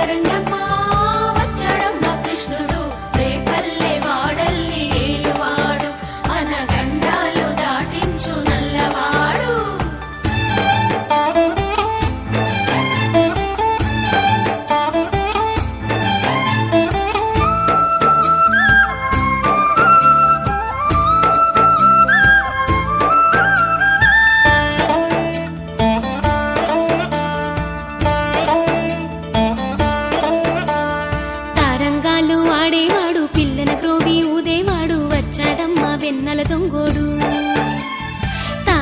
చూడరండమ్మా